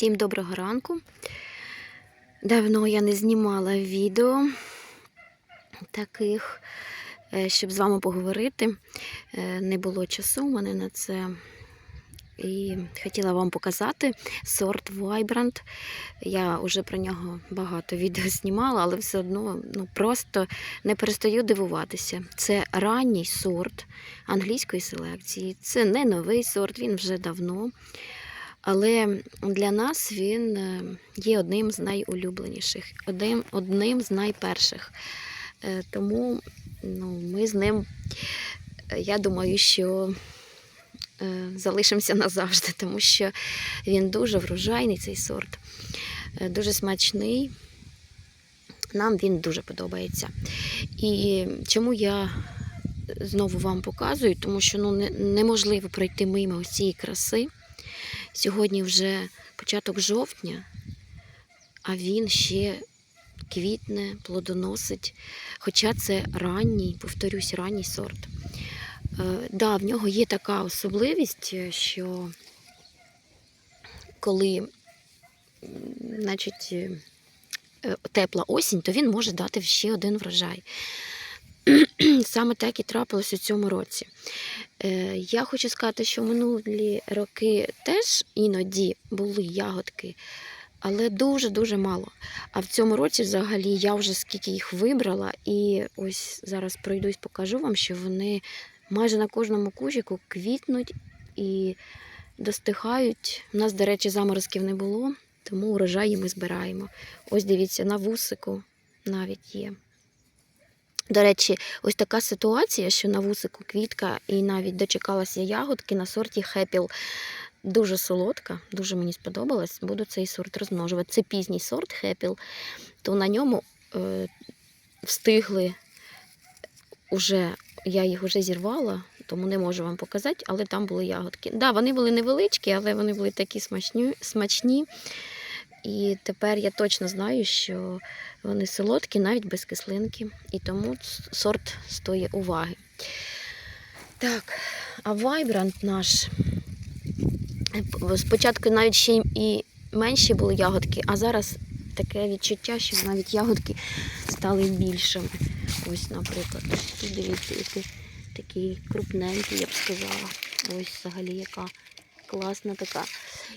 Всім доброго ранку. Давно я не знімала відео таких, е, щоб з вами поговорити. Е, Не було часу у мене на це. І хотіла вам показати сорт Vibrant. Я вже про нього багато відео знімала, але все одно ну, просто не перестаю дивуватися. Це ранній сорт англійської селекції. Це не новий сорт, він вже давно. Але для нас він е, є одним з найулюбленіших, одним, одним з найперших. Е, Тому ну, ми з ним, я думаю, що е, залишимося назавжди, тому що він дуже врожайний, цей сорт, дуже смачний. Нам він дуже подобається. І чому я знову вам показую, тому що ну, неможливо пройти мимо цієї краси. Сьогодні вже початок жовтня, а він ще квітне, плодоносить. Хоча це ранній, повторюсь, ранній сорт. Е, да, в нього є така особливість, е, що коли значить, е, е, тепла осінь, то він може дати ще один врожай. Саме так і трапилось у цьому році. Е, Я хочу сказати, що минулі роки теж іноді були ягодки, але дуже-дуже мало. А в цьому році, взагалі, я вже скільки їх вибрала, і ось зараз пройдусь, покажу вам, що вони майже на кожному кущику квітнуть і достигають. У нас, до речі, заморозків не було, тому урожаї ми збираємо. Ось дивіться, на вусику навіть є. До речі, ось така ситуація, що на вусику квітка і навіть дочекалася ягодки на сорті Хепіл. Дуже солодка, дуже мені сподобалась. Буду цей сорт розмножувати. Це пізній сорт Хепіл, то на ньому е, встигли уже, я їх вже зірвала, тому не можу вам показати, але там були ягодки. Да, вони були невеличкі, але вони були такі смачні. смачні. І тепер я точно знаю, що вони солодкі, навіть без кислинки. І тому сорт стоїть уваги. Так, а Vibrant наш. е, Спочатку навіть ще і менші були ягодки, а зараз таке відчуття, що навіть ягодки стали більшими. Ось, наприклад, тут дивіться, який такий крупненький, я б сказала. Ось взагалі яка класна така.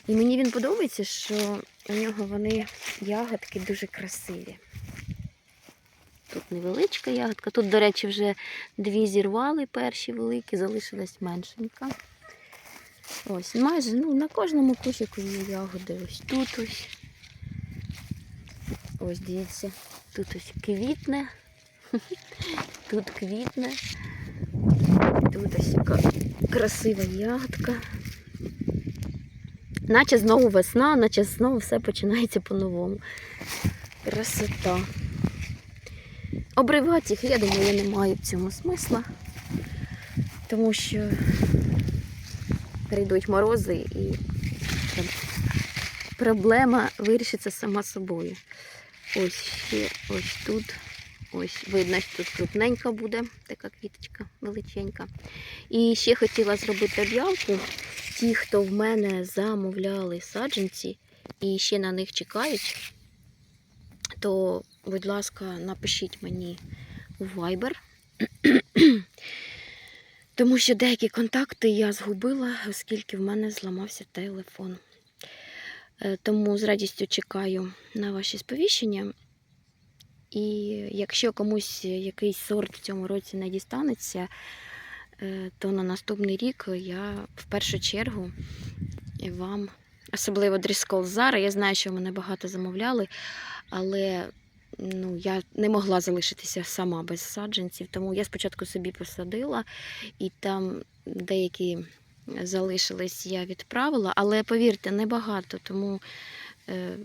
І мені він подобається, що у нього вони ягодки дуже красиві. Тут невеличка ягодка. Тут, до речі, вже дві зірвали перші великі, залишилась меншенька. Ось, майже ну, на кожному кущику є ягоди. Ось тут ось. Ось дивіться, тут ось квітне. Тут квітне. Тут ось яка красива ягодка. Наче знову весна, наче знову все починається по-новому. Красота. Обривати їх, я думаю, не маю в цьому смисла, тому що прийдуть морози і проблема вирішиться сама собою. Ось ще ось тут. Ось видно, що тут крупненька буде, така квіточка величенька. І ще хотіла зробити об'явку. Ті, хто в мене замовляли саджанці і ще на них чекають, то, будь ласка, напишіть мені у Viber. Тому що деякі контакти я згубила, оскільки в мене зламався телефон. Е, Тому з радістю чекаю на ваші сповіщення. І якщо комусь якийсь сорт в цьому році не дістанеться, е, то на наступний рік я в першу чергу вам, особливо дріскол Зара, я знаю, що мене багато замовляли, але ну, я не могла залишитися сама без саджанців, тому я спочатку собі посадила, і там деякі залишились, я відправила, але повірте, небагато, тому е,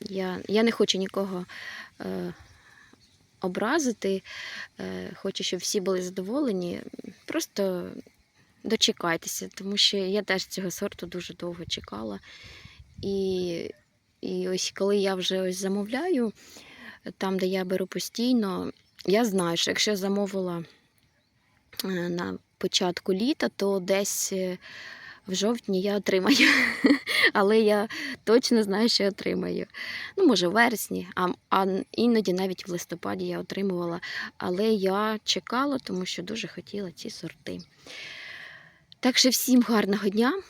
я, я не хочу нікого. Е, Образити, Е, хочу, щоб всі були задоволені. Просто дочекайтеся, тому що я теж цього сорту дуже довго чекала. І, і ось коли я вже ось замовляю, там, де я беру постійно, я знаю, що якщо замовила е, на початку літа, то десь е, в жовтні я отримаю. Але я точно знаю, що отримаю. Ну, може, в вересні, а, а іноді навіть в листопаді я отримувала. Але я чекала, тому що дуже хотіла ці сорти. Так що всім гарного дня,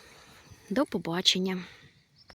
до побачення.